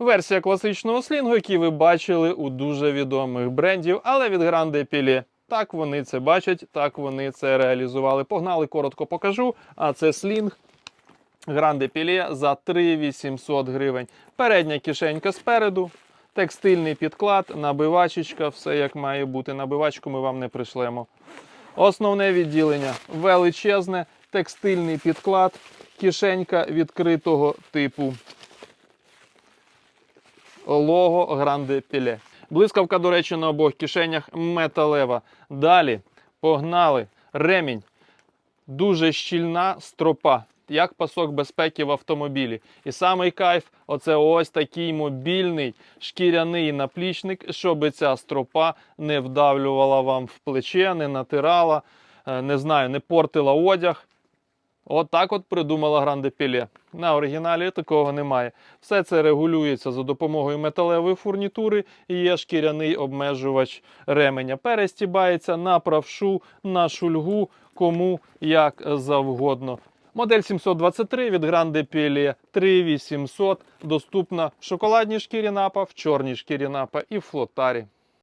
Версія класичного слінгу, який ви бачили у дуже відомих брендів, але від Grande Pile. Так вони це бачать, так вони це реалізували. Погнали, коротко покажу. А це слінг Grande за 3800 гривень. Передня кишенька спереду, текстильний підклад, набивачечка, все як має бути. Набивачку ми вам не пришлемо. Основне відділення величезне, текстильний підклад, кишенька відкритого типу. Лого Гранде Піле. Блискавка, до речі, на обох кишенях металева. Далі погнали. Ремінь. Дуже щільна стропа, як пасок безпеки в автомобілі. І самий кайф оце ось такий мобільний шкіряний наплічник, щоб ця стропа не вдавлювала вам в плече, не натирала, е, не знаю, не портила одяг. От от придумала Гранде Піле. На оригіналі такого немає. Все це регулюється за допомогою металевої фурнітури і є шкіряний обмежувач ременя. Перестібається на правшу, на шульгу, кому як завгодно. Модель 723 від Grande Pele 3800 доступна в шоколадній шкірі напа, в чорній шкірі напа і в флотарі.